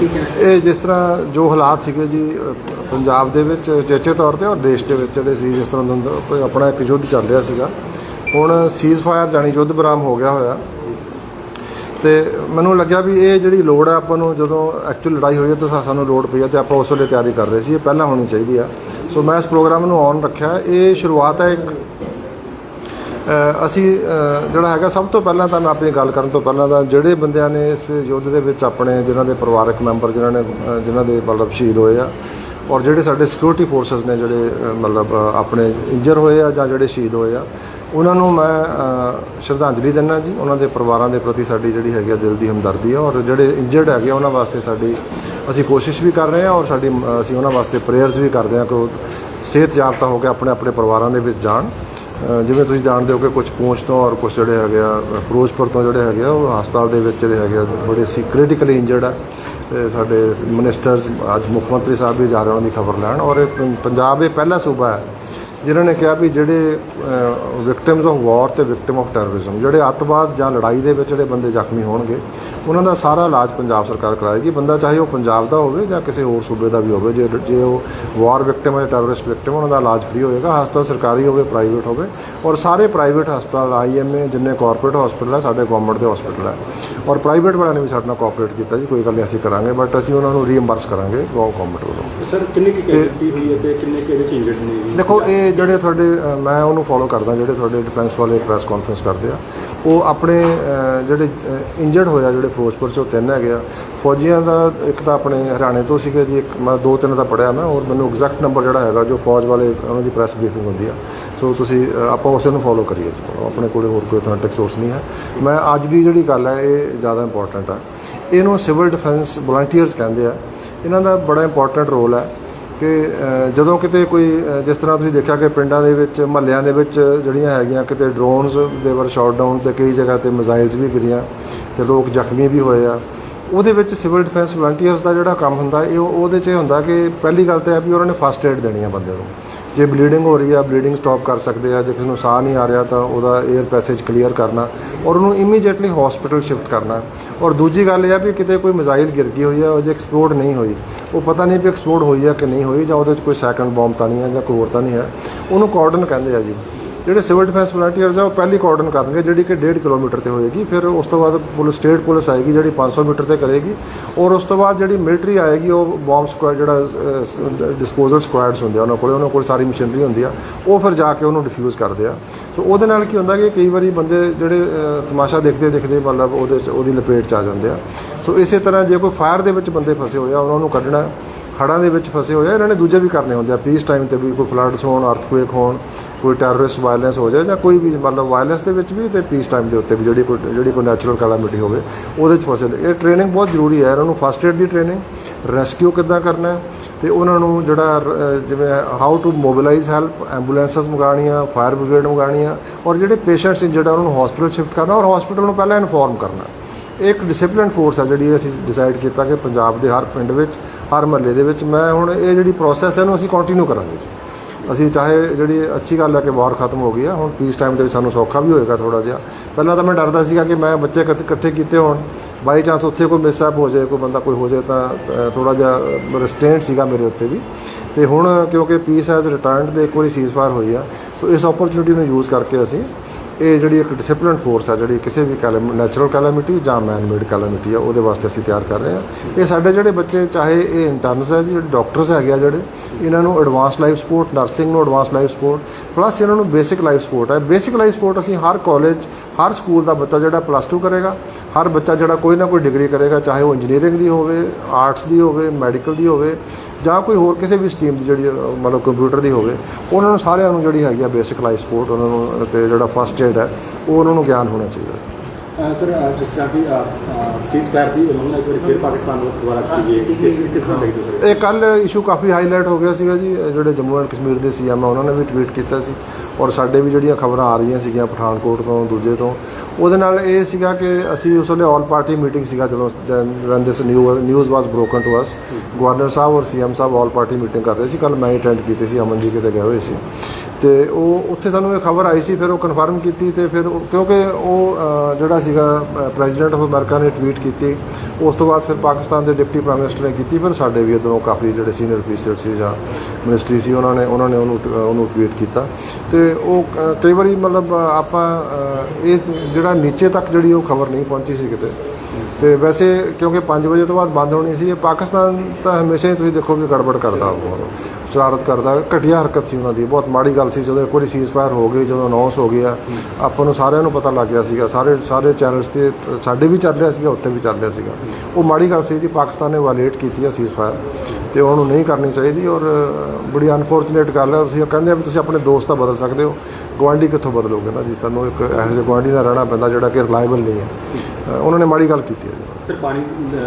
ਠੀਕ ਹੈ ਇਹ ਜਿਸ ਤਰ੍ਹਾਂ ਜੋ ਹਾਲਾਤ ਸੀਗੇ ਜੀ ਅ, ਪੰਜਾਬ ਦੇ ਵਿੱਚ ਚੇਚੇ ਤੌਰ ਤੇ ਔਰ ਦੇਸ਼ ਦੇ ਵਿੱਚ ਜਿਹੜੇ ਸੀ ਜਿਸ ਤਰ੍ਹਾਂ ਦਾ ਕੋਈ ਆਪਣਾ ਇੱਕ ਯੁੱਧ ਚੱਲ ਰਿਹਾ ਸੀਗਾ। ਹੁਣ ਸੀਜ਼ ਫਾਇਰ ਜਾਣੀ ਯੁੱਧ ਵਿਰਾਮ ਹੋ ਗਿਆ ਹੋਇਆ। ਤੇ ਮੈਨੂੰ ਲੱਗਿਆ ਵੀ ਇਹ ਜਿਹੜੀ ਲੋੜ ਹੈ ਆਪਾਂ ਨੂੰ ਜਦੋਂ ਐਕਚੁਅਲ ਲੜਾਈ ਹੋਈ ਹੈ ਤਾਂ ਸਾ- ਸਾਨੂੰ ਲੋੜ ਪਈ ਹੈ ਤੇ ਆਪਾਂ ਉਸ ਵੇਲੇ ਤਿਆਰੀ ਕਰ ਰਹੇ ਸੀ। ਇਹ ਪਹਿਲਾਂ ਹੋਣੀ ਚਾਹੀਦੀ ਆ। ਸੋ ਮੈਂ ਇਸ ਪ੍ਰੋਗਰਾਮ ਨੂੰ ਔਨ ਰੱਖਿਆ। ਇਹ ਸ਼ੁਰੂਆਤ ਹੈ ਇੱਕ ਅਸੀਂ ਜਿਹੜਾ ਹੈਗਾ ਸਭ ਤੋਂ ਪਹਿਲਾਂ ਤਾਂ ਮੈਂ ਆਪਣੀ ਗੱਲ ਕਰਨ ਤੋਂ ਪਹਿਲਾਂ ਤਾਂ ਜਿਹੜੇ ਬੰਦਿਆਂ ਨੇ ਇਸ ਯੁੱਧ ਦੇ ਵਿੱਚ ਆਪਣੇ ਜਿਨ੍ਹਾਂ ਦੇ ਪਰਿਵਾਰਕ ਮੈਂਬਰ ਜਿਨ੍ਹਾਂ ਨੇ ਜਿਨ੍ਹਾਂ ਦੇ ਮਤਲਬ ਸ਼ਹੀਦ ਹੋਏ ਆ ਔਰ ਜਿਹੜੇ ਸਾਡੇ ਸਿਕਿਉਰਿਟੀ ਫੋਰਸਸ ਨੇ ਜਿਹੜੇ ਮਤਲਬ ਆਪਣੇ ਇੰਜਰ ਹੋਏ ਆ ਜਾਂ ਜਿਹੜੇ ਸ਼ਹੀਦ ਹੋਏ ਆ ਉਹਨਾਂ ਨੂੰ ਮੈਂ ਸ਼ਰਧਾਂਜਲੀ ਦਿੰਦਾ ਜੀ। ਉਹਨਾਂ ਦੇ ਪਰਿਵਾਰਾਂ ਦੇ ਪ੍ਰਤੀ ਸਾਡੀ ਜਿਹੜੀ ਹੈਗੀ ਆ ਦਿਲ ਦੀ ਹਮਦਰਦੀ ਆ ਔਰ ਜਿਹੜੇ ਇੰਜਰਡ ਹੈਗੇ ਆ, ਉਹਨਾਂ ਵਾਸਤੇ ਸਾਡੀ ਅਸੀਂ ਕੋਸ਼ਿਸ਼ ਵੀ ਕਰ ਰਹੇ ਹਾਂ ਔਰ ਸਾਡੀ ਅਸੀਂ ਉਹਨਾਂ ਵਾਸਤੇ ਪ੍ਰੇਅਰਸ ਵੀ ਕਰਦੇ ਹਾਂ ਕਿ ਸਿਹਤ ਯਾਫਤਾ ਹੋ ਕੇ ਆਪਣੇ ਆਪਣੇ ਪਰਿਵਾਰਾਂ ਦੇ ਵਿੱਚ ਜਾਣ। ਜਿਵੇਂ ਤੁਸੀਂ ਜਾਣਦੇ ਹੋ ਕਿ ਕੁਝ ਪੂੰਛ ਤੋਂ ਔਰ ਕੁਝ ਜਿਹੜੇ ਹੈਗੇ ਆ ਫਿਰੋਜ਼ਪੁਰ ਤੋਂ ਜਿਹੜੇ ਹੈਗੇ ਆ, ਉਹ ਹਸਪਤਾਲ ਦੇ ਵਿੱਚ ਜਿਹੜੇ ਹੈਗੇ ਆ, ਬੜੇ ਸੀ ਕ੍ਰਿਟੀਕਲੀ ਇੰਜਰਡ ਆ। ਤੇ ਸਾਡੇ ਮਿਨਿਸਟਰਸ ਅੱਜ ਮੁੱਖ ਮੰਤਰੀ ਸਾਹਿਬ ਵੀ ਜਾ ਰਹੇ ਉਹਨਾਂ ਦੀ ਖਬਰ ਲੈਣ। ਔਰ ਇਹ ਪੰ- ਪੰਜਾਬ ਇਹ ਪਹਿਲਾ ਸੂਬਾ ਹੈ, ਜਿਨ੍ਹਾਂ ਨੇ ਕਿਹਾ ਵੀ ਜਿਹੜੇ ਵਿਕਟਿਮਸ ਆਫ ਵਾਰ ਤੇ ਵਿਕਟਿਮ ਆਫ ਟੈਰਰਿਜ਼ਮ ਜਿਹੜੇ ਅੱਤਵਾਦ ਜਾਂ ਲੜਾਈ ਦੇ ਵਿੱਚ ਜਿਹੜੇ ਬੰਦੇ ਜ਼ਖਮੀ ਹੋਣਗੇ ਉਹਨਾਂ ਦਾ ਸਾਰਾ ਇਲਾਜ ਪੰਜਾਬ ਸਰਕਾਰ ਕਰਾਏਗੀ। ਬੰਦਾ ਚਾਹੇ ਉਹ ਪੰਜਾਬ ਦਾ ਹੋਵੇ ਜਾਂ ਕਿਸੇ ਹੋਰ ਸੂਬੇ ਦਾ ਵੀ ਹੋਵੇ ਜੇ ਜੇ ਉਹ ਵਾਰ ਵਿਕਟਿਮ ਹੈ ਟੈਰਰਿਸਟ ਵਿਕਟਿਮ ਉਹਨਾਂ ਦਾ ਇਲਾਜ ਫ੍ਰੀ ਹੋਏਗਾ ਹਸਪਤਾਲ ਸਰਕਾਰੀ ਹੋਵੇ ਪ੍ਰਾਈਵੇਟ ਹੋਵੇ ਔਰ ਸਾਰੇ ਪ੍ਰਾਈਵੇਟ ਹਸਪਤਾਲ ਆਈਐਮਏ ਜਿੰਨੇ ਕਾਰਪੋਰੇਟ ਹਸਪਤਾਲ ਹੈ ਸਾਡੇ ਗਵਰਨਮੈਂਟ ਦੇ ਹਸਪਤਾਲ ਹੈ। ਔਰ ਪ੍ਰਾਈਵੇਟ ਵਾਲਿਆਂ ਨੇ ਵੀ ਸਾਡੇ ਨਾਲ ਕੋਆਪਰੇਟ ਕੀਤਾ ਜੀ ਕੋਈ ਗੱਲ ਨਹੀਂ ਅਸੀਂ ਕਰਾਂਗੇ ਬਟ ਅਸੀਂ ਉਹਨਾਂ ਨੂੰ ਰੀਇੰਬਰਸ ਕਰਾਂਗੇ ਗਵਰਨਮੈਂਟ ਵੱਲੋਂ। ਸਰ ਕਿੰਨੀ ਕੀ ਕੈਜੁਅਲਟੀ ਹੋਈ ਹੈ ਤੇ ਕਿੰਨੇ ਕਿਹੜੇ ਚੇਂਜਸ ਨੇ ਦੇਖੋ ਇਹ ਜਿਹੜੇ ਤੁਹਾਡੇ ਮੈਂ ਉਹਨੂੰ ਫੋਲੋ ਕਰਦਾ ਜਿਹੜੇ ਤੁਹਾਡੇ ਡਿਫੈਂਸ ਵਾਲੇ ਪ੍ਰੈਸ ਕਾਨਫਰੰਸ ਕਰਦੇ ਆ। ਉਹ ਆਪਣੇ ਜਿਹੜੇ ਇੰਜਰਡ ਹੋਇਆ, ਜਿਹੜੇ ਫਿਰੋਜ਼ਪੁਰ ਚੋਂ ਤਿੰਨ ਹੈਗੇ ਆ। ਫੌਜੀਆਂ ਦਾ ਇੱਕ ਤਾਂ ਆਪਣੇ ਹਰਿਆਣੇ ਤੋਂ ਸੀਗੇ ਜੀ, ਇੱਕ ਮੈਂ ਦੋ ਤਿੰਨ ਦਾ ਪੜਿਆ ਨਾ ਔਰ ਮੈਨੂੰ ਐਗਜ਼ੈਕਟ ਨੰਬਰ ਜਿਹੜਾ ਹੈਗਾ, ਜੋ ਫੌਜ ਵਾਲੇ, ਉਹਨਾਂ ਦੀ ਪ੍ਰੈਸ ਬਰੀਫਿੰਗ ਹੁੰਦੀ ਆ। ਸੋ ਤੁਸੀਂ ਆਪਾਂ ਉਸੇ ਨੂੰ ਫੋਲੋ ਕਰੀਏ ਜੀ। ਆਪਣੇ ਕੋਲੇ ਹੋਰ ਕੋਈ ਅਥੈਂਟਿਕ ਸੋਰਸ ਨਹੀਂ ਹੈ। ਮੈਂ ਅੱਜ ਦੀ ਜਿਹੜੀ ਗੱਲ ਹੈ, ਇਹ ਜ਼ਿਆਦਾ ਇੰਪੋਰਟੈਂਟ ਆ। ਇਹਨੂੰ ਸਿਵਲ ਡਿਫੈਂਸ ਵਲੰਟੀਅਰਸ ਕਹਿੰਦੇ ਆ। ਇਹਨਾਂ ਦਾ ਬੜਾ ਇੰਪੋਰਟੈਂਟ ਰੋਲ ਹੈ। ਕਿ ਜਦੋਂ ਕਿਤੇ ਕੋਈ ਜਿਸ ਤਰ੍ਹਾਂ ਤੁਸੀਂ ਦੇਖਿਆ ਕਿ ਪਿੰਡਾਂ ਦੇ ਵਿੱਚ, ਮਹੱਲਿਆਂ ਦੇ ਵਿੱਚ ਜਿਹੜੀਆਂ ਹੈਗੀਆਂ ਕਿਤੇ ਡਰੋਨਸ ਦੇ ਵਰ ਸ਼ਾਟ ਡਾਊਨ ਤੇ ਕਈ ਜਗ੍ਹਾ ਤੇ ਮਿਜ਼ਾਈਲਸ ਵੀ ਗਿਰੀਆਂ ਤੇ ਲੋਕ ਜ਼ਖਮੀ ਵੀ ਹੋਏ ਆ, ਉਹਦੇ ਵਿੱਚ ਸਿਵਲ ਡਿਫੈਂਸ ਵਲੰਟੀਅਰਸ ਦਾ ਜਿਹੜਾ ਕੰਮ ਹੁੰਦਾ ਇਹ ਉਹਦੇ 'ਚ ਇਹ ਹੁੰਦਾ ਕਿ ਪਹਿਲੀ ਗੱਲ ਤਾਂ ਇਹ ਵੀ ਉਹਨਾਂ ਨੇ ਫਸਟ ਏਡ ਦੇਣੀ ਆ ਬੰਦੇ ਨੂੰ। ਜੇ ਬਲੀਡਿੰਗ ਹੋ ਰਹੀ ਆ ਬਲੀਡਿੰਗ ਸਟਾਪ ਕਰ ਸਕਦੇ ਆ, ਜੇ ਕਿਸੇ ਨੂੰ ਸਾਹ ਨਹੀਂ ਆ ਰਿਹਾ ਤਾਂ ਉਹਦਾ 에ਅਰ ਪੈਸੇਜ ਕਲੀਅਰ ਕਰਨਾ ਔਰ ਉਹਨੂੰ ਇਮੀਡੀਏਟਲੀ ਹਸਪੀਟਲ ਸ਼ਿਫਟ ਕਰਨਾ। ਔਰ ਦੂਜੀ ਗੱਲ ਇਹ ਆ ਵੀ ਕਿਤੇ ਕੋਈ ਮਿਜ਼ਾਈਲ ਗਿਰ ਗਈ ਹੋਈ ਆ ਉਹ ਜੇ ਐਕਸਪਲੋਡ ਨਹੀਂ ਹੋਈ ਉਹ ਪਤਾ ਨਹੀਂ ਵੀ ਐਕਸਪਲੋਡ ਹੋਈ ਹੈ ਕਿ ਨਹੀਂ ਹੋਈ ਜਾਂ ਉਹਦੇ 'ਚ ਕੋਈ ਸੈਕੰਡ ਬੰਬ ਤਾਂ ਨਹੀਂ ਹੈ ਜਾਂ ਕੋਈ ਹੋਰ ਤਾਂ ਨਹੀਂ ਹੈ। ਉਹਨੂੰ ਕਾਰਡਨ ਕਹਿੰਦੇ ਆ ਜੀ। ਜਿਹੜੇ ਸਿਵਲ ਡਿਫੈਂਸ ਵਲੰਟੀਅਰਸ ਆ, ਉਹ ਪਹਿਲੀ ਕਾਰਡਨ ਕਰਨਗੇ, ਜਿਹੜੀ ਕਿ 1.5 ਕਿਲੋਮੀਟਰ ਤੇ ਹੋਏਗੀ। ਫਿਰ ਉਸ ਤੋਂ ਬਾਅਦ ਪੁਲਿਸ ਸਟੇਟ ਪੁਲਿਸ ਆਏਗੀ, ਜਿਹੜੀ 500 ਮੀਟਰ ਤੇ ਕਰੇਗੀ। ਔਰ ਉਸ ਤੋਂ ਬਾਅਦ ਜਿਹੜੀ ਮਿਲਟਰੀ ਆਏਗੀ, ਉਹ ਬੰਬ ਸਕੁਆਡ ਜਿਹੜਾ ਡਿਸਪੋਜ਼ਲ ਸਕੁਆਡਸ ਹੁੰਦੇ ਆ, ਉਹਨਾਂ ਕੋਲੇ, ਉਹਨਾਂ ਕੋਲ ਸਾਰੀ ਮਸ਼ੀਨਰੀ ਹੁੰਦੀ ਆ। ਉਹ ਫਿਰ ਜਾ ਕੇ ਉਹਨੂੰ ਡਿਫਿਊਜ਼ ਕਰਦੇ ਆ। ਸੋ ਉਹਦੇ ਨਾਲ ਕੀ ਹੁੰਦਾ ਕਿ ਕਈ ਵਾਰੀ ਬੰਦੇ ਜਿਹੜੇ ਤਮਾਸ਼ਾ ਦੇਖਦੇ ਦੇਖਦੇ ਮਤਲਬ ਉਹਦੇ 'ਚ, ਉਹਦੀ ਲਪੇਟ 'ਚ ਆ ਜਾਂਦੇ ਆ। ਸੋ ਇਸੇ ਤਰ੍ਹਾਂ ਜੇ ਕੋਈ ਫਾਇਰ ਦੇ ਵਿੱਚ ਬੰਦੇ ਫਸੇ ਹੋਏ ਆ, ਉਹਨਾਂ ਨੂੰ ਕੱਢਣਾ ਹੜ੍ਹਾਂ ਦੇ ਵਿੱਚ ਫਸੇ ਹੋਏ ਆ, ਇਹਨਾਂ ਨੇ ਦੂਜੇ ਵੀ ਕਰਨੇ ਹੁੰਦੇ ਆ ਪੀਸ ਟਾਈਮ ਤੇ ਵੀ ਕੋਈ ਫਲੱਡਸ ਹੋਣ ਅਰਥਕੁਏਕ ਹੋਣ, ਕੋਈ ਟੈਰਰਿਸਟ ਵਾਇਲੈਂਸ ਹੋ ਜਾਏ ਜਾਂ ਕੋਈ ਵੀ ਮਤਲਬ ਵਾਇਲੈਂਸ ਦੇ ਵਿੱਚ ਵੀ ਤੇ ਪੀਸ ਟਾਈਮ ਦੇ ਉੱਤੇ ਵੀ ਜਿਹੜੀ ਕੋਈ ਜਿਹੜੀ ਕੋਈ ਨੈਚੁਰਲ ਕੈਲਾਮਿਟੀ ਹੋਵੇ, ਉਹਦੇ 'ਚ ਫਸੇ ਨੇ। ਇਹ ਟ੍ਰੇਨਿੰਗ ਬਹੁਤ ਜ਼ਰੂਰੀ ਹੈ, ਇਹਨਾਂ ਨੂੰ ਫਸਟ ਏਡ ਦੀ ਟ੍ਰੇਨਿੰਗ ਰੈਸਕਿਊ ਕਿੱਦਾਂ ਕਰਨਾ ਹੈ ਤੇ ਉਹਨਾਂ ਨੂੰ ਜਿਹੜਾ ਜਿਵੇਂ how to mobilise help ambulances ਮੰਗਾਉਣੀਆਂ fire brigade ਮੰਗਾਉਣੀਆਂ ਔਰ ਜਿਹੜੇ ਪੇਸ਼ੈਂਟਸ ਇੰਜਰਡ ਜਿਹੜਾ ਉਹਨਾਂ ਨੂੰ ਹਸਪੀਟਲ ਸ਼ਿਫਟ ਕਰਨਾ ਔਰ ਹਸਪੀਟਲ ਨੂੰ ਪਹਿਲਾਂ ਇਨਫੋਰਮ ਕਰਨਾ ਇੱਕ ਡਿਸਪਲਿਨ ਫੋਰਸ ਹੈ ਜਿਹੜੀ ਅਸੀਂ ਡਿਸਾਈਡ ਕੀਤਾ ਕਿ ਪੰਜਾਬ ਦੇ ਹਰ ਪਿੰਡ ਵਿੱਚ ਹਰ ਮਹੱਲੇ ਦੇ ਵਿੱਚ ਮੈਂ ਹੁਣ ਇਹ ਜਿਹੜੀ ਪ੍ਰੋਸੈਸ ਹੈ ਇਹਨੂੰ ਅਸੀਂ ਕੰਟੀਨਿਊ ਕਰਾਂਗੇ ਜੀ। ਅਸੀਂ ਚਾਹੇ ਜਿਹੜੀ ਅੱਛੀ ਗੱਲ ਹੈ ਕਿ ਵਾਰ ਖਤਮ ਹੋ ਗਈ ਆ, ਹੁਣ ਪੀਸ ਟਾਈਮ ਦੇ ਵਿੱਚ ਸਾਨੂੰ ਸੌਖਾ ਵੀ ਹੋਏਗਾ ਥੋੜਾ ਜਿਹਾ। ਪਹਿਲਾਂ ਤਾਂ ਮੈਂ ਡਰਦਾ ਸੀਗਾ ਕਿ ਮੈਂ ਬੱਚੇ ਇਕੱਠੇ- ਇਕੱਠੇ ਕੀਤੇ ਹੋਣ। ਬਾਈ ਚਾਂਸ ਉੱਥੇ ਕੋਈ ਮਿਸਅਪ ਹੋ ਜਾਏ, ਕੋਈ ਬੰਦਾ ਕੋਈ ਹੋ ਜਾਏ ਤਾਂ ਥੋੜਾ ਜਿਹਾ ਰਿਸਟ੍ਰੇਂਟ ਸੀਗਾ ਮੇਰੇ ਉੱਤੇ ਵੀ। ਤੇ ਹੁਣ ਕਿਉਂਕਿ ਪੀਸ ਹੈਜ਼ ਰਿਟਰਨਡ ਤੇ ਇੱਕ ਵਾਰੀ ਸੀਜ਼ਫਾਇਰ ਹੋਈ ਆ, ਸੋ ਇਸ ਓਪਰਚੁਨਿਟੀ ਨੂੰ ਯੂਜ਼ ਕਰਕੇ ਅਸੀਂ ਇਹ ਜਿਹੜੀ ਇੱਕ ਡਿਸਪਲਿਨ ਫੋਰਸ ਹੈ ਜਿਹੜੀ ਕਿਸੇ ਵੀ ਨੈਚੁਰਲ ਕੈਲਾਮਿਟੀ ਜਾਂ ਮੈਨ ਮੇਡ ਕੈਲਾਮਿਟੀ ਆ, ਉਹਦੇ ਵਾਸਤੇ ਅਸੀਂ ਤਿਆਰ ਕਰ ਰਹੇ ਹਾਂ ਇਹ ਸਾਡੇ ਜਿਹੜੇ ਬੱਚੇ, ਚਾਹੇ ਇਹ ਇੰਟਰਨਸ ਹੈ ਜੀ, ਜਿਹੜੇ ਡਾਕਟਰਸ ਹੈਗੇ ਆ ਜਿਹੜੇ, ਇਹਨਾਂ ਨੂੰ ਐਡਵਾਂਸ ਲਾਈਫ ਸਪੋਰਟ ਨਰਸਿੰਗ ਨੂੰ ਐਡਵਾਂਸ ਲਾਈਫ ਸਪੋਰਟ ਪਲੱਸ ਇਹਨਾਂ ਨੂੰ ਬੇਸਿਕ ਲਾਈਫ ਸਪੋਰਟ ਹੈ ਬੇਸਿਕ ਲਾਈਫ ਸਪੋਰਟ ਅਸੀਂ ਹਰ ਕਾਲਜ ਹਰ ਸਕੂਲ ਦਾ ਬੱਚਾ ਜਿਹੜਾ ਪਲੱਸ 2 ਕਰੇਗਾ। ਹਰ ਬੱਚਾ ਜਿਹੜਾ ਕੋਈ ਨਾ ਕੋਈ ਡਿਗਰੀ ਕਰੇਗਾ ਚਾਹੇ ਉਹ ਇੰਜੀਨੀਅਰਿੰਗ ਦੀ ਹੋਵੇ ਆਰਟਸ ਦੀ ਹੋਵੇ ਮੈਡੀਕਲ ਦੀ ਹੋਵੇ ਜਾਂ ਕੋਈ ਹੋਰ ਕਿਸੇ ਵੀ ਸਟਰੀਮ ਦੀ ਜਿਹੜੀ ਮਤਲਬ ਕੰਪਿਊਟਰ ਦੀ ਹੋਵੇ ਉਹਨਾਂ ਨੂੰ ਸਾਰਿਆਂ ਨੂੰ ਜਿਹੜੀ ਹੈਗੀ ਆ ਬੇਸਿਕ ਲਾਈਫ ਸਪੋਰਟ ਉਹਨਾਂ ਨੂੰ ਤੇ ਜਿਹੜਾ ਫਸਟ ਏਡ ਹੈ ਉਹ ਉਹਨਾਂ ਨੂੰ ਗਿਆਨ ਹੋਣਾ ਚਾਹੀਦਾ। ਸਰ ਜਿਸ ਤਰ੍ਹਾਂ ਕਿ ਸੀਜ਼ ਫਾਇਰ ਦੀ ਉਲੰਘਣਾ ਇੱਕ ਵਾਰੀ ਫਿਰ ਪਾਕਿਸਤਾਨ ਵੱਲੋਂ ਦੁਬਾਰਾ ਕੀਤੀ ਗਈ। ਕਿਸ ਤਰ੍ਹਾਂ ਦੇਖਦੇ ਸਰ? ਇਹ ਕੱਲ ਇਸ਼ੂ ਕਾਫੀ ਹਾਈਲਾਈਟ ਹੋ ਗਿਆ ਸੀਗਾ ਜੀ ਜਿਹੜੇ ਜੰਮੂ ਐਂਡ ਕਸ਼ਮੀਰ ਦੇ ਸੀਐਮ ਆ ਉਹਨਾਂ ਨੇ ਵੀ ਟਵੀਟ ਕੀਤਾ ਸੀ। ਔਰ ਸਾਡੇ ਵੀ ਜਿਹੜੀਆਂ ਖਬਰਾਂ ਆ ਰਹੀਆਂ ਸੀਗੀਆਂ ਪਠਾਨਕੋਟ ਤੋਂ ਦੂਜੇ ਤੋਂ ਉਹਦੇ ਨਾਲ ਇਹ ਸੀਗਾ ਕਿ ਅਸੀਂ ਉਸ ਵੇਲੇ ਆਲ ਪਾਰਟੀ ਮੀਟਿੰਗ ਸੀਗਾ ਜਦੋਂ when this news was broken to us governor ਸਾਹਿਬ ਔਰ ਸੀਐਮ ਸਾਹਿਬ ਆਲ ਪਾਰਟੀ ਮੀਟਿੰਗ ਕਰ ਰਹੇ ਸੀ। ਕੱਲ ਮੈਂ ਅਟੈਂਡ ਕੀਤੀ ਸੀ ਅਮਨ ਜੀ ਕਿਤੇ ਗਏ ਹੋਏ ਸੀ। ਤੇ ਉਹ ਉੱਥੇ ਸਾਨੂੰ ਇਹ ਖਬਰ ਆਈ ਸੀ ਫਿਰ ਉਹ ਕਨਫਰਮ ਕੀਤੀ ਤੇ ਫਿਰ ਉਹ- ਕਿਉਂਕਿ ਉਹ ਅ, ਜਿਹੜਾ ਸੀਗਾ ਪ੍ਰੈਜ਼ੀਡੈਂਟ ਆਫ ਅਮਰੀਕਾ ਨੇ ਟਵੀਟ ਕੀਤੀ। ਉਸ ਤੋਂ ਬਾਅਦ ਫਿਰ ਪਾਕਿਸਤਾਨ ਦੇ ਡਿਪਟੀ ਪ੍ਰਾਈਮ ਮਿਨਿਸਟਰ ਨੇ ਕੀਤੀ ਫਿਰ ਸਾਡੇ ਵੀ ਇੱਧਰੋਂ ਕਾਫੀ ਜਿਹੜੇ ਸੀਨੀਅਰ ਅਫੀਸ਼ੀਅਲ ਸੀ ਜਾਂ ਮਿਨਿਸਟਰੀ ਸੀ ਉਹਨਾਂ ਨੇ ਉਹਨਾਂ ਨੇ ਉਹਨੂੰ ਟ- ਉਹਨੂੰ ਟਵੀਟ ਕੀਤਾ। ਤੇ ਉਹ ਅ, ਕਈ ਵਾਰੀ ਮਤਲਬ ਅ, ਆਪਾਂ ਅ, ਇਹ ਜਿਹੜਾ ਨੀਚੇ ਤੱਕ ਜਿਹੜੀ ਉਹ ਖਬਰ ਨਹੀਂ ਪਹੁੰਚੀ ਸੀ ਕਿਤੇ। ਤੇ ਵੈਸੇ ਕਿਉਂਕਿ 5 ਵਜੇ ਤੋਂ ਬਾਅਦ ਬੰਦ ਹੋਣੀ ਸੀ ਇਹ ਪਾਕਿਸਤਾਨ ਤਾਂ ਹਮੇਸ਼ਾ ਹੀ ਤੁਸੀਂ ਦੇਖੋ ਕਿ ਗੜਬੜ ਕਰਦਾ ਉਹ ਸ਼ਰਾਰਤ ਕਰਦਾ ਘਟੀਆ ਹਰਕਤ ਸੀ ਉਹਨਾਂ ਦੀ। ਬਹੁਤ ਮਾੜੀ ਗੱਲ ਸੀ। ਜਦੋਂ ਇੱਕ ਵਾਰੀ ਸੀਜ਼ਫਾਇਰ ਹੋ ਗਈ, ਜਦੋਂ ਅਨਾਉਂਸ ਹੋ ਗਿਆ ਆਪਾਂ ਨੂੰ ਸਾਰਿਆਂ ਨੂੰ ਪਤਾ ਲੱਗ ਗਿਆ ਸੀਗਾ। ਸਾਰੇ ਸਾਰੇ ਚੈਨਲਸ ਤੇ, ਸਾਡੇ ਵੀ ਚੱਲ ਰਿਹਾ ਸੀਗਾ, ਉੱਥੇ ਵੀ ਚੱਲ ਰਿਹਾ ਸੀਗਾ। ਉਹ ਮਾੜੀ ਗੱਲ ਸੀ ਜੀ, ਪਾਕਿਸਤਾਨ ਨੇ ਵਾਇਲੇਟ ਕੀਤੀ ਹੈ ਸੀਜ਼ਫਾਇਰ ਤੇ ਉਹਨੂੰ ਨਹੀਂ ਕਰਨੀ ਚਾਹੀਦੀ ਔਰ ਬੜੀ ਅਨਫੋਰਚੂਨੇਟ ਗੱਲ ਹੈ। ਤੁਸੀਂ ਕਹਿੰਦੇ ਆ ਵੀ ਤੁਸੀਂ ਆਪਣੇ ਦੋਸਤ ਤਾਂ ਬਦਲ ਸਕਦੇ ਹੋ। ਗਵਾਂਢੀ ਕਿੱਥੋਂ ਬਦਲੋਗੇ ਨਾ ਜੀ? ਸਾਨੂੰ ਇੱਕ ਇਹੋ ਜਿਹੇ ਗਵਾਂਢੀ ਨਾਲ ਰਹਿਣਾ ਪੈਂਦਾ ਜਿਹੜਾ ਕਿ ਰਿਲਾਇਬਲ ਨਹੀਂ ਹੈ। ਉਹਨਾਂ ਨੇ ਮਾੜੀ ਗੱਲ ਕੀਤੀ ਹੈ ਜੀ। ਸਰ, ਪਾਣੀ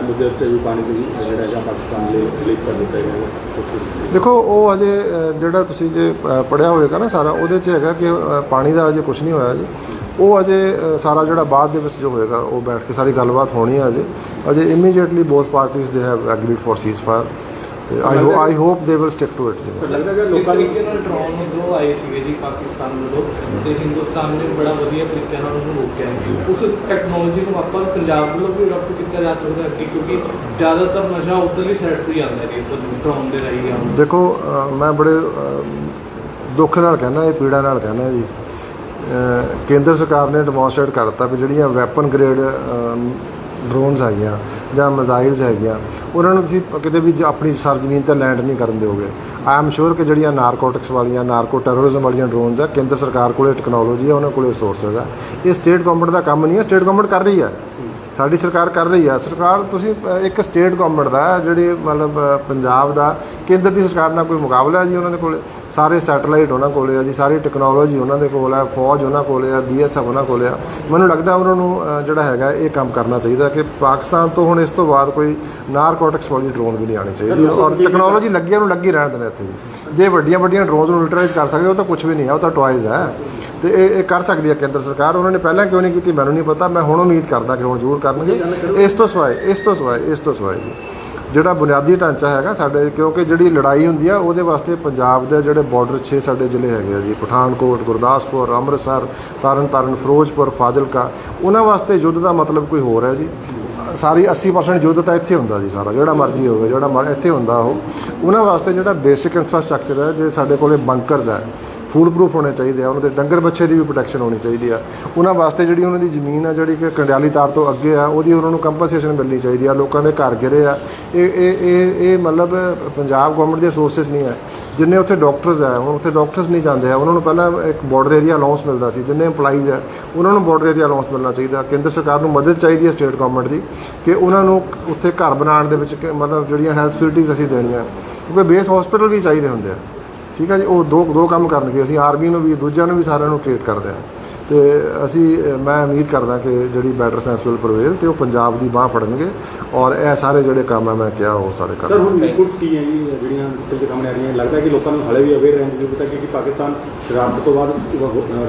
ਮੁੱਦੇ ਉੱਤੇ ਵੀ ਪਾਣੀ ਦੀ ਜਿਹੜਾ ਹੈਗਾ ਪਾਕਿਸਤਾਨ ਲਈ ਰਿਲੀਜ਼ ਕਰ ਦਿੱਤਾ ਗਿਆ ਦੇਖੋ, ਉਹ ਅਜੇ ਜਿਹੜਾ ਤੁਸੀਂ ਜੇ ਪੜਿਆ ਹੋਵੇਗਾ ਨਾ ਸਾਰਾ, ਉਹਦੇ 'ਚ ਹੈਗਾ ਕਿ ਪਾਣੀ ਦਾ ਅਜੇ ਕੁਝ ਨਹੀਂ ਹੋਇਆ ਜੀ ਉਹ ਅਜੇ ਸਾਰਾ ਜਿਹੜਾ ਬਾਅਦ ਦੇ ਵਿੱਚ ਜੋ ਹੋਏਗਾ ਉਹ ਬੈਠ ਕੇ ਸਾਰੀ ਗੱਲਬਾਤ ਹੋਣੀ ਹੈ ਅਜੇ ਅਜੇ immediately both parties they have agreed for ceasefire ਤੇ I hope I hope they will stick to it ਜੀ ਲੱਗਦਾ ਕਿ ਲੋਕਾਂ ਨੂੰ ਤਰੀਕੇ ਨਾਲ ਡਰੋਨ ਉਧਰੋਂ ਆਏ ਸੀਗੇ ਜੀ ਪਾਕਿਸਤਾਨ ਵੱਲੋਂ ਤੇ ਹਿੰਦੁਸਤਾਨ ਨੇ ਬੜਾ ਵਧੀਆ ਤਰੀਕੇ ਨਾਲ ਉਹਨੂੰ ਰੋਕਿਆ ਉਸ ਟੈਕਨੋਲੋਜੀ ਨੂੰ ਆਪਾਂ ਪੰਜਾਬ ਵੱਲੋਂ ਵੀ ਅਡਾਪਟ ਕੀਤਾ ਜਾ ਸਕਦਾ ਹੈ ਅੱਗੇ ਕਿਉਂਕਿ ਜ਼ਿਆਦਾਤਰ ਨਸ਼ਾ ਉੱਧਰਲੀ ਸਾਈਡ ਤੋਂ ਹੀ ਆਉਂਦਾ ਜੀ ਡਰੋਨ ਦੇ ਰਾਹੀਂ ਆਉਂਦਾ ਦੇਖੋ ਮੈਂ ਬੜੇ ਦੁੱਖ ਨਾਲ ਕਹਿੰਦਾ ਇਹ ਪੀੜਾ ਨਾਲ ਕਹਿੰਦਾ ਜੀ ਕੇਂਦਰ ਸਰਕਾਰ ਨੇ ਡੈਮੋਨਸਟ੍ਰੇਟ ਕਰਤਾ ਵੀ ਜਿਹੜੀਆਂ ਵੈਪਨ ਗ੍ਰੇਡ ਡਰੋਨਸ ਹੈਗੀਆਂ ਜਾਂ ਮਿਜ਼ਾਈਲਸ ਹੈਗੀਆਂ ਉਹਨਾਂ ਨੂੰ ਤੁਸੀਂ ਕਿਤੇ ਵੀ ਜ- ਆਪਣੀ ਸਰਜ਼ਮੀਨ ਤੇ ਲੈਂਡ ਨਹੀਂ ਕਰਨ ਦਿਓਗੇ। ਆਈ ਐਮ ਸ਼ੋਰ ਕਿ ਜਿਹੜੀਆਂ ਨਾਰਕੋਟਿਕਸ ਵਾਲੀਆਂ ਨਾਰਕੋ ਟੈਰੋਰਿਜ਼ਮ ਵਾਲੀਆਂ ਡਰੋਨਸ ਆ, ਕੇਂਦਰ ਸਰਕਾਰ ਕੋਲੇ ਟੈਕਨੋਲੋਜੀ ਆ, ਉਹਨਾਂ ਕੋਲੇ ਰਿਸੋਰਸਸ ਆ। ਇਹ ਸਟੇਟ ਗਵਰਨਮੈਂਟ ਦਾ ਕੰਮ ਨਹੀਂ ਹੈ ਸਟੇਟ ਗਵਰਨਮੈਂਟ ਕਰ ਰਹੀ ਹੈ ਸਾਡੀ ਸਰਕਾਰ ਕਰ ਰਹੀ ਹੈ ਸਰਕਾਰ, ਤੁਸੀਂ ਇੱਕ ਸਟੇਟ ਗਵਰਨਮੈਂਟ ਦਾ ਜਿਹੜੀ ਮਤਲਬ ਪੰਜਾਬ ਦਾ ਕੇਂਦਰ ਦੀ ਸਰਕਾਰ ਨਾਲ ਕੋਈ ਮੁਕਾਬਲਾ ਹੈ ਜੀ ਉਹਨਾਂ ਦੇ ਕੋਲ? ਸਾਰੇ ਸੈਟਲਾਈਟ ਉਹਨਾਂ ਕੋਲੇ ਆ ਜੀ ਸਾਰੀ ਟੈਕਨੋਲੋਜੀ ਉਹਨਾਂ ਦੇ ਕੋਲ ਹੈ ਫੌਜ ਉਹਨਾਂ ਕੋਲੇ ਆ ਬੀਐਸਐਫ ਉਹਨਾਂ ਕੋਲੇ ਆ। ਮੈਨੂੰ ਲੱਗਦਾ ਉਹਨਾਂ ਨੂੰ ਜਿਹੜਾ ਹੈਗਾ ਇਹ ਕੰਮ ਕਰਨਾ ਚਾਹੀਦਾ ਕਿ ਪਾਕਿਸਤਾਨ ਤੋਂ ਹੁਣ ਇਸ ਤੋਂ ਬਾਅਦ ਕੋਈ ਨਾਰਕੋਟਿਕਸ ਵਾਲੀ ਡਰੋਨ ਵੀ ਨਹੀਂ ਆਣੀ ਚਾਹੀਦੀ ਔਰ ਟੈਕਨੋਲੋਜੀ ਲੱਗੀ ਉਹਨੂੰ ਲੱਗੀ ਰਹਿਣ ਦੇਣਾ ਇੱਥੇ ਜੀ। ਵੱਡੀਆਂ ਵੱਡੀਆਂ ਡਰੋਨਸ ਨੂੰ ਨਿਊਟਰਲਾਈਜ਼ ਕਰ ਸਕਦੇ ਉਹ ਤਾਂ ਕੁਝ ਵੀ ਨਹੀਂ ਹੈ ਉਹ ਤਾਂ ਟੁਆਇਜ਼ ਹੈ ਤੇ ਇਹ ਇਹ ਕਰ ਸਕਦੀ ਹੈ ਕੇਂਦਰ ਸਰਕਾਰ। ਉਹਨਾਂ ਨੇ ਪਹਿਲਾਂ ਕਿਉਂ ਨਹੀਂ ਕੀਤੀ ਮੈਨੂੰ ਨਹੀਂ ਪਤਾ। ਮੈਂ ਹੁਣ ਉਮੀਦ ਕਰਦਾ ਕਿ ਹੁਣ ਜ਼ਰੂਰ ਕਰਨਗੇ। ਇਸ ਤੋਂ ਸਿਵਾਏ ਇਸ ਤੋਂ ਸਿਵਾਏ ਇਸ ਤੋਂ ਸਿਵਾਏ ਜੀ। ਜਿਹੜਾ ਬੁਨਿਆਦੀ ਢਾਂਚਾ ਹੈਗਾ ਸਾਡੇ, ਕਿਉਂਕਿ ਜਿਹੜੀ ਲੜਾਈ ਹੁੰਦੀ ਆ, ਉਹਦੇ ਵਾਸਤੇ ਪੰਜਾਬ ਦੇ ਜਿਹੜੇ ਬਾਰਡਰ 6 ਸਾਡੇ ਜ਼ਿਲ੍ਹੇ ਹੈਗੇ ਆ ਜੀ। ਪਠਾਨਕੋਟ, ਗੁਰਦਾਸਪੁਰ, ਅੰਮ੍ਰਿਤਸਰ, ਤਰਨਤਾਰਨ, ਫਿਰੋਜ਼ਪੁਰ, ਫਾਜ਼ਿਲਕਾ, ਉਹਨਾਂ ਵਾਸਤੇ ਯੁੱਧ ਦਾ ਮਤਲਬ ਕੋਈ ਹੋਰ ਹੈ ਜੀ। ਸਾਰੀ 80% ਯੁੱਧ ਤਾਂ ਇੱਥੇ ਹੁੰਦਾ ਜੀ ਸਾਰਾ, ਜਿਹੜਾ ਮਰਜ਼ੀ ਹੋਵੇ, ਜਿਹੜਾ ਮਰ- ਇੱਥੇ ਹੁੰਦਾ ਉਹ। ਉਹਨਾਂ ਵਾਸਤੇ ਜਿਹੜਾ ਬੇਸਿਕ ਇਨਫਰਾਸਟ੍ਰਕਚਰ ਹੈ, ਜੇ ਸਾਡੇ ਕੋਲੇ ਬੰਕਰਸ ਹੈ ਫੂਡ ਪ੍ਰੂਫ ਹੋਣੇ ਚਾਹੀਦੇ ਆ, ਉਹਨਾਂ ਦੇ ਡੰਗਰ ਬੱਚੇ ਦੀ ਵੀ ਪ੍ਰੋਟੈਕਸ਼ਨ ਹੋਣੀ ਚਾਹੀਦੀ ਆ। ਉਹਨਾਂ ਵਾਸਤੇ ਜਿਹੜੀ ਉਹਨਾਂ ਦੀ ਜ਼ਮੀਨ ਆ, ਜਿਹੜੀ ਕਿ ਕੰਡਿਆਲੀ ਤਾਰ ਤੋਂ ਅੱਗੇ ਆ, ਉਹਦੀ ਉਹਨਾਂ ਨੂੰ ਕੰਪਨਸੇਸ਼ਨ ਮਿਲਣੀ ਚਾਹੀਦੀ ਆ, ਲੋਕਾਂ ਦੇ ਘਰ ਗਿਰੇ ਆ। ਇਹ ਇਹ ਇਹ ਇਹ ਮਤਲਬ ਪੰਜਾਬ ਗਵਰਨਮੈਂਟ ਦੇ ਸੋਰਸਸ ਨਹੀਂ ਹੈ ਜਿੰਨੇ ਉੱਥੇ ਡਾਕਟਰਸ ਆ, ਹੁਣ ਉੱਥੇ ਡਾਕਟਰਸ ਨਹੀਂ ਜਾਂਦੇ ਆ, ਉਹਨਾਂ ਨੂੰ ਪਹਿਲਾਂ ਇੱਕ ਬਾਰਡਰ ਏਰੀਆ ਅਲਾਉਂਸ ਮਿਲਦਾ ਸੀ, ਜਿੰਨੇ EMPLOYEES ਆ, ਉਹਨਾਂ ਨੂੰ ਬਾਰਡਰ ਏਰੀਆ ਅਲਾਉਂਸ ਮਿਲਣਾ ਚਾਹੀਦਾ। ਕੇਂਦਰ ਸਰਕਾਰ ਨੂੰ ਮਦਦ ਚਾਹੀਦੀ ਹੈ ਸਟੇਟ ਗਵਰਨਮੈਂਟ ਦੀ, ਕਿ ਉਹਨਾਂ ਨੂੰ ਉੱਥੇ ਘਰ ਬਣਾਉਣ ਦੇ ਵਿੱਚ ਮਤਲਬ ਜਿਹੜੀਆਂ ਹੈਲਥ ਫੈਸਿਲਿਟੀਜ਼ ਅਸੀਂ ਦੇਣੀਆਂ, ਕਿਉਂਕਿ ਬੇਸ ਹਸਪੀਟਲ ਵੀ ਚਾਹੀਦੇ ਹੁੰਦੇ ਆ। ਠੀਕ ਹੈ ਜੀ ਉਹ ਦੋ ਦੋ ਕੰਮ ਕਰਨਗੇ। ਅਸੀਂ ਆਰਮੀ ਨੂੰ ਵੀ ਦੂਜਿਆਂ ਨੂੰ ਵੀ ਸਾਰਿਆਂ ਨੂੰ ਟ੍ਰੀਟ ਕਰਦੇ ਹਾਂ। ਤੇ ਅਸੀਂ ਮੈਂ ਉਮੀਦ ਕਰਦਾ ਕਿ ਜਿਹੜੀ ਬੈਟਰ ਸੈਂਸ ਵਿਲ ਪ੍ਰਵੇਲ ਤੇ ਉਹ ਪੰਜਾਬ ਦੀ ਬਾਹ ਫੜਨਗੇ ਔਰ ਇਹ ਸਾਰੇ ਜਿਹੜੇ ਕੰਮ ਆ ਮੈਂ ਕਿਹਾ ਉਹ ਸਾਰੇ ਸਰ ਕਰਨਗੇ। ਹੁਣ ਇਨਪੁਟਸ ਕੀ ਹੈ ਜੀ? ਜਿਹੜੀਆਂ ਨਿਕਲ ਕੇ ਸਾਹਮਣੇ ਆ ਰਹੀਆਂ ਲੱਗਦਾ ਕਿ ਲੋਕਾਂ ਨੂੰ ਹਾਲੇ ਵੀ ਅਵੇਅਰ ਰਹਿਣ ਦੀ ਜ਼ਰੂਰਤ ਹੈ ਕਿ ਪਾਕਿਸਤਾਨ ਸ਼ਰਾਰਤ ਤੋਂ ਬਾਅਦ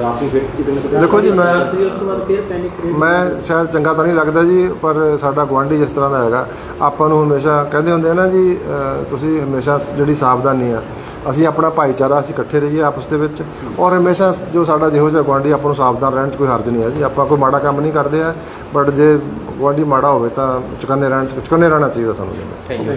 ਰਾਤ ਨੂੰ ਫਿਰ ਕਿਤੇ ਨਾ ਕਿਤੇ ਦੇਖੋ ਜੀ ਮੈਂ ਮੈਂ ਸ਼ਾਇਦ ਚੰਗਾ ਤਾਂ ਨਹੀਂ ਲੱਗਦਾ ਜੀ ਪਰ ਸਾਡਾ ਗੁਆਂਢੀ ਜਿਸ ਤਰ੍ਹਾਂ ਦਾ ਹੈਗਾ ਆਪਾਂ ਨੂੰ ਹਮੇਸ਼ਾ ਕਹਿੰਦੇ ਹੁੰਦੇ ਆ ਨਾ ਜੀ ਤੁਸੀਂ ਹਮੇਸ਼ਾ ਜਿਹੜੀ ਸਾਵਧਾਨੀ ਆ ਅਸੀਂ ਆਪਣਾ ਭਾਈਚਾਰਾ ਅਸੀਂ ਇਕੱਠੇ ਰਹੀਏ ਆਪਸ ਦੇ ਵਿੱਚ ਔਰ ਹਮੇਸ਼ਾ ਜੋ ਸਾਡਾ ਜਿਹੋ ਜਿਹਾ ਗੁਆਂਢੀ ਆਪਾਂ ਨੂੰ ਸਾਵਧਾਨ ਰਹਿਣ 'ਚ ਕੋਈ ਹਰਜ ਨਹੀਂ ਹੈ ਜੀ। ਆਪਾਂ ਕੋਈ ਮਾੜਾ ਕੰਮ ਨਹੀਂ ਕਰਦੇ ਆ ਬਟ ਜੇ ਗੁਆਂਢੀ ਮਾੜਾ ਹੋਵੇ ਤਾਂ ਚੁਕੰਨੇ ਰਹਿਣ ਚੁਕੰਨੇ ਰਹਿਣਾ ਚਾਹੀਦਾ ਸਾਨੂੰ ਥੈਂਕ ਯੂ